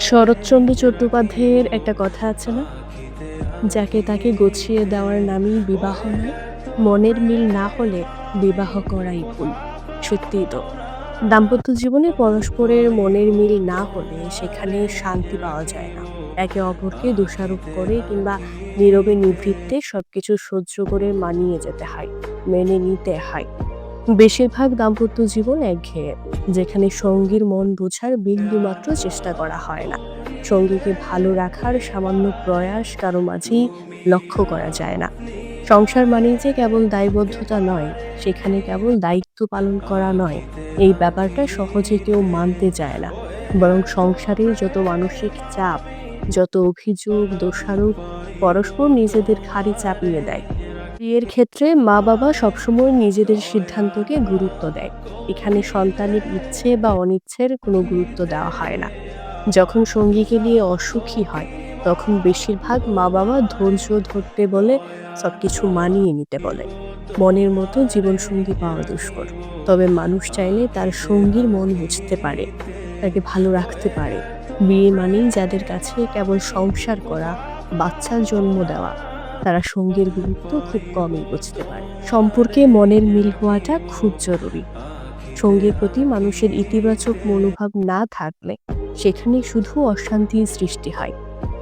শরৎচন্দ্র চট্টোপাধ্যায়ের একটা কথা আছে না? যাকে তাকে গুছিয়ে দেওয়ার নামই বিবাহ নয়, মনের মিল না হলে বিবাহ করাই ভুল। সত্যিই তো। দাম্পত্য জীবনে পরস্পরের মনের মিল না হলে সেখানে শান্তি পাওয়া যায় না। একে অপরকে দোষারোপ করে কিংবা নীরবে নিভৃত্তে সবকিছু সহ্য করে মানিয়ে যেতে হয়, মেনে নিতে হয়। বেশিরভাগ দাম্পত্য জীবন একঘেয়ে, যেখানে সঙ্গীর মন বোঝার বিন্দুমাত্র চেষ্টা করা হয় না। সঙ্গীকে ভালো রাখার সামান্য প্রয়াস কারও মাঝেই লক্ষ্য করা যায় না। সংসার মানেই যে কেবল দায়বদ্ধতা নয়, সেখানে কেবল দায়িত্ব পালন করা নয়। এই ব্যাপারটা সহজে কেউ মানতে চায় না। বরং সংসারের যত মানসিক চাপ, যত অভিযোগ, দোষারোপ, পরস্পর নিজেদের ঘাড়ে চাপিয়ে দেয়। বিয়ের ক্ষেত্রে মা বাবা সবসময় নিজেদের সিদ্ধান্তকে গুরুত্ব দেয়। এখানে সন্তানের ইচ্ছে বা অনিচ্ছের কোনো গুরুত্ব দেওয়া হয় না। যখন সঙ্গীকে নিয়ে অসুখী হয়, তখন বেশিরভাগ মা বাবা ধৈর্য ধরতে বলে, সবকিছু মানিয়ে নিতে বলে। মনের মতো জীবনসঙ্গী পাওয়া দুষ্কর। তবে মানুষ চাইলে তার সঙ্গীর মন বুঝতে পারে, তাকে ভালো রাখতে পারে। বিয়ে মানেই যাদের কাছে কেবল সংসার করা, বাচ্চার জন্ম দেওয়া। তারা সঙ্গীর গুরুত্ব খুব কমই বুঝতে পারে। সম্পর্কে মনের মিল হওয়াটা খুব জরুরি। সঙ্গীর প্রতি মানুষের ইতিবাচক মনোভাব না থাকলে সেখানে শুধু অশান্তির সৃষ্টি হয়।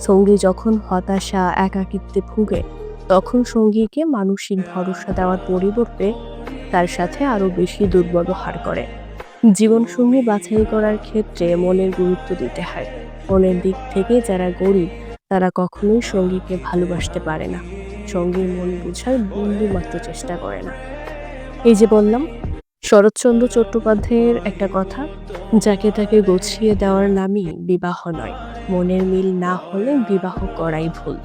সঙ্গী যখন হতাশা, একাকিত্বে ভুগে, তখন সঙ্গীকে মানসিক ভরসা দেওয়ার পরিবর্তে তার সাথে আরও বেশি দুর্ব্যবহার করে। জীবনসঙ্গী বাছাই করার ক্ষেত্রে মনের গুরুত্ব দিতে হয়। মনের দিক থেকে যারা গরিব তারা কখনোই সঙ্গীকে ভালোবাসতে পারে না। সঙ্গীর মন বোঝার বন্ধু মাত্র চেষ্টা করে না। এই যে বললাম, শরৎচন্দ্র চট্টোপাধ্যায়ের একটা কথা, যাকে তাকে গুছিয়ে দেওয়ার নামই বিবাহ নয়। মনের মিল না হলে বিবাহ করাই ভুল।